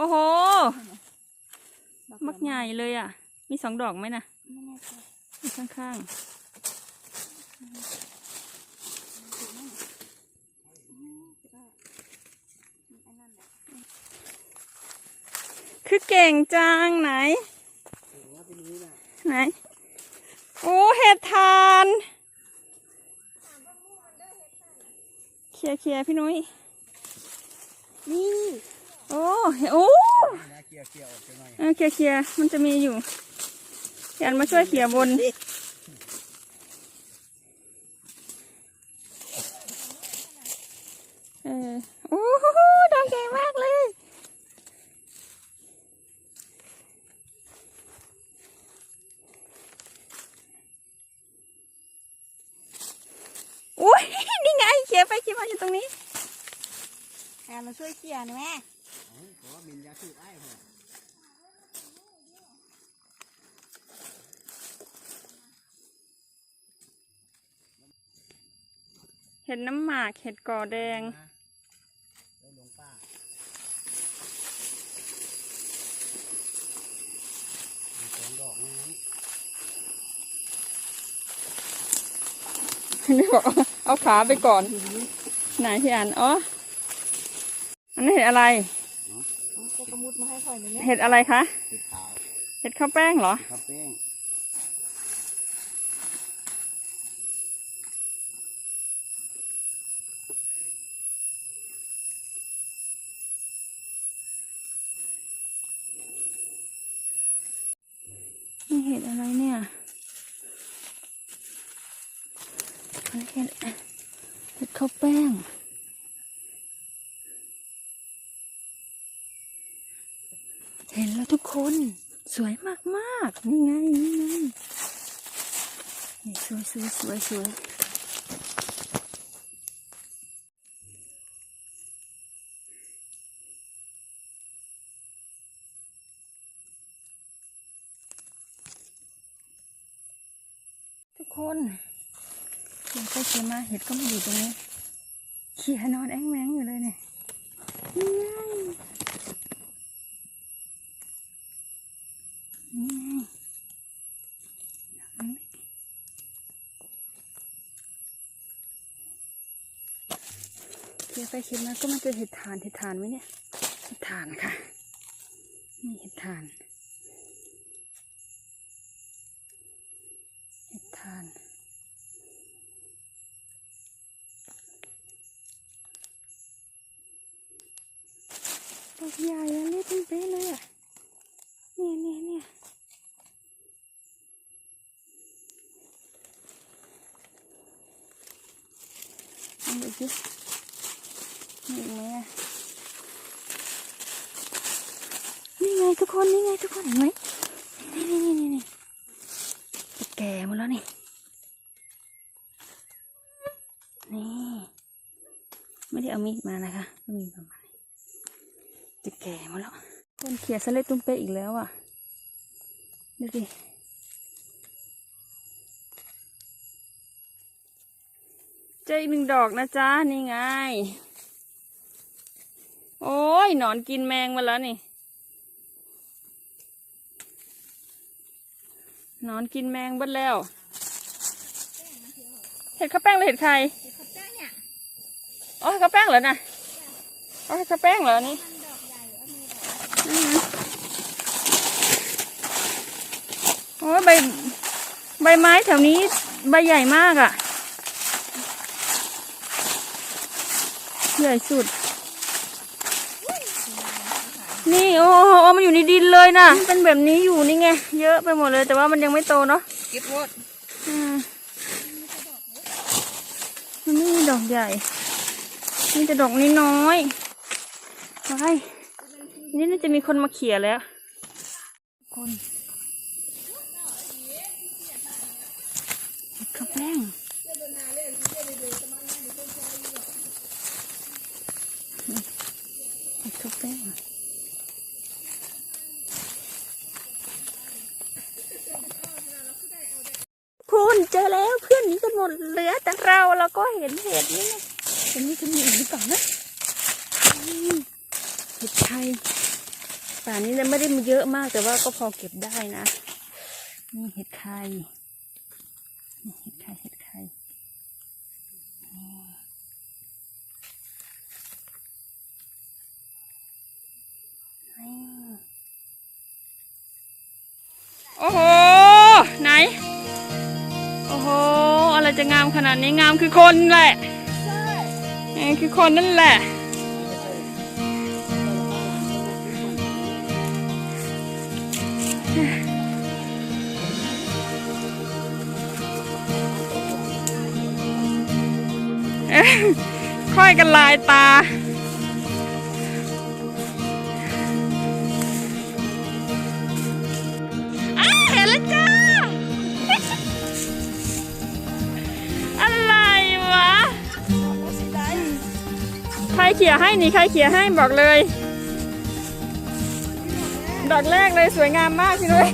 โอ้โหๆดอกมักใหญ่เลยอะ มีสองดอกไหมนะไม่แน่ใจอยู่ข้างๆคือเก่งจังไหน ไหน โอ้เห็ดทานเคลียร์เคลียร์พี่นุ้ยนี่ โอ้เห็ดโอ้เกี่ยวเกี่ยวออกไปหน่อยเออเคลียเคียมันจะมีอยู่พี่อันมาช่วยเคลียบน เออโอ้โหดอกใหญ่มากเลย อุ้ยนี่ไงเขียไปเขียมาอยู่ตรงนี้แอนมาช่วยเคลียหน่อยแม่ เพราะว่ามินยาสูบไอ้เหรอเห็ดน้ำหมาก เห็ดก่อแดงได้ลงป้ามีสองดอกนะนี่บอกเอาขาไปก่อน ไหนพี่อัน อ๋อ อันนี้เห็ดอะไรเอาจะกระ มุดมาให้ข่อยหน่อยเนี่ยเห็ดอะไรคะติดขาวเห็ดข้าวแป้งเหรอข้าวแป้งนี่เห็ดอะไรเนี่ยอันนี้เห็ดเห็ดข้าวแป้ง คนสวยมากๆ นี่ไง นี่ไงนี่สวยสวยสวยสวยทุกคนเขียนไปเขียนมาเห็ดก็มาอยู่ตรงนี้เขียนอนแอ้งแมงอยู่เลยเนี่ยนี่ไงนี่ไงเอาเล็กดิ เขียนไปนมาก็มาเจอเห็ดถ่านเห็ดถ่านไหมเนี่ยเห็ดถ่านค่ะนี่เห็ดถ่านเห็ดถ่านดอกใหญ่อะเล็กเป็นเป๊ะเลยอะเนี่ยเนี่ยเนี่ยอาดูสิมี อีกไหมอะนี่ไงทุกคนนี่ไงทุกคนเห็นไหมนี่นี่นี่นี่นี่จะแก่หมดแล้วนี่นี่ไม่ได้เอามีดมานะคะก็มีประมาณนี้จะแก่หมาแล้วคนเขียสเล็ดตุ้มเป๊ะอีกแล้วอะดูดิจออีกหนึ่งดอกนะจ๊ะ นี่ไง โอ้ยหนอนกินแมงมาแล้วนี่หนอนกินแมงบิดแล้ว เห็ดข้าวแป้งหรือเห็ดใครเขาจ้าเนี่ยอ๋อเห็ดข้าวแป้งเหรอนะอ๋อเห็ดข้าวแป้งเหรอนี่โอ้ใบใบไม้แถวนี้ใบใหญ่มากอะ่ะ ใหญ่สุด นี่โอ้โหมันอยู่ในดินเลยนะมันเป็นแบบนี้อยู่นี่ไง เยอะไปหมดเลย แต่ว่ามันยังไม่โตเนาะเก็บหมดอืมมันไม่มีดอกใหญ่มีแต่ดอกน้อยๆไปนี่น่าจะมีคนมาเขี่ยแล้ว คนเห็ดข้าวแป้งเห็ดข้าวแป้งคุณ เจอแล้วเพื่อนนี้กันหมดเหลือแต่เราเราก็เห็นเห็ดนี่นะเห็นนี่จะมีอีกหรือเปล่านะเห็ดไทยป่านี้เนี่ยไม่ได้มาเยอะมากแต่ว่าก็พอเก็บได้นะนี่เห็ดไทยเห็ดไทยเห็ด จะงามขนาดนี้งามคือคนแหละเออคือคนนั่นแหละเอ๊ะค่อยกันลายตา เขี่ยให้นี่ใครเขี่ยให้บอกเลย ดอกแรกเลยสวยงามมากพี่นุ้ย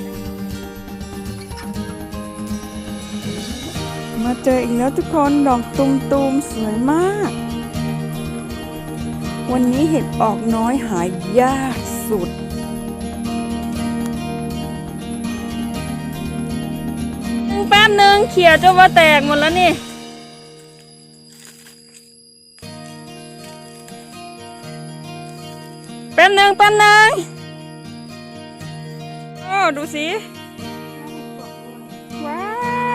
มาเจออีกแล้วทุกคนดอกตุมตูมๆสวยมาก วันนี้เห็ดออกน้อยหายากสุดแป๊บนึงเขี่ยจนว่าแตกหมดแล้วนี่ ป๊บนึงแป๊บนึงโอ้ดูสิ ว้า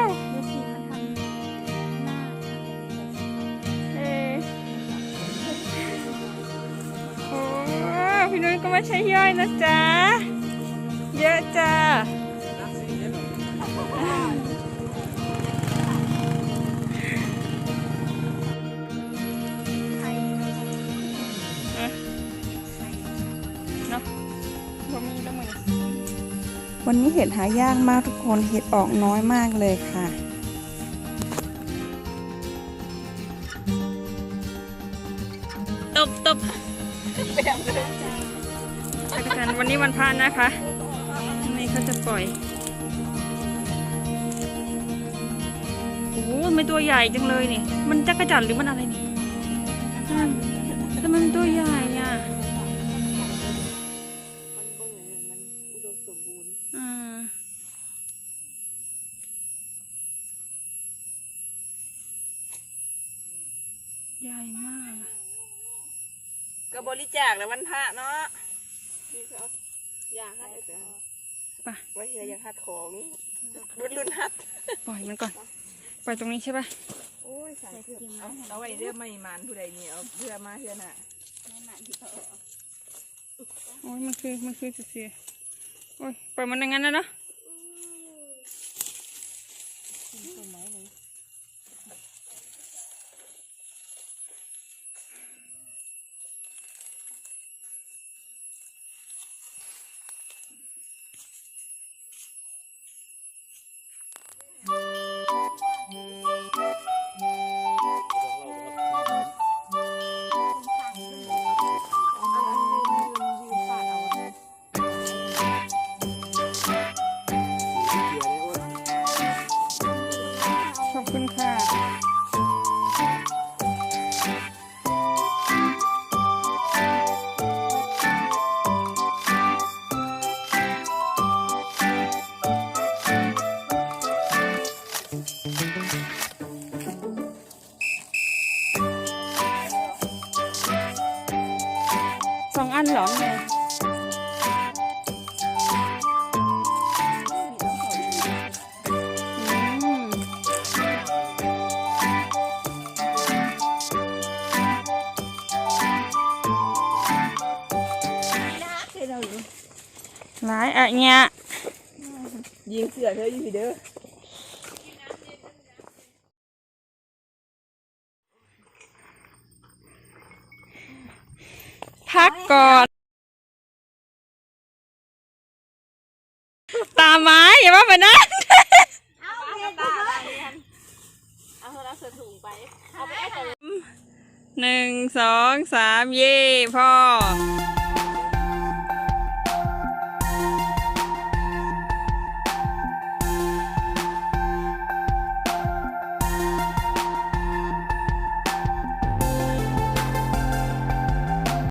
วดูสิมันทำหน้าเออโอ้พี่นุ้ยก็ไม่ใช่ย่อยนะจ๊ะ เยอะจ้า วันนี้เห็ดหายากมากทุกคนเห็ดออกน้อยมากเลยค่ะ ตบตบจักรจันทร์วันนี้วันพระนะคะนี่เขาจะปล่อยโอ้โหไม่ตัวใหญ่จังเลยนี่ มันจักรจันทร์หรือมันอะไรนี่อ่าทำไมมันตัวใหญ่อะ หญ่มากอะก็บริจาคแล้ววันพระเนาะนี่เขาอยากให้ไปไปไว้เฮียอยากหัดของรุ่นรุ่นหัด ปล่อยมันก่อน ปล่อยตรงนี้ใช่ปะโอ้ยใส่เกลือเอาไว้เรื่องไม่มันผู้ใดนี่เอาเพื่อมาเพื่อน่ะโอ้ยมันคือมันคือเสียๆโอ้ยปล่อยมันอย่างนั้นนะเนาะ คุณค่ะสองอันหรอไง อะเนี่ยยิงเสือเธออยู่พี่เด้อพักก่อนามไม้อย่าว่าไปนะเอาเห็ดตาตาเรียนเอาโทรศัพท์ถุงไป เอาไปให้เขาหนึ่งสองสามเย่พ่อ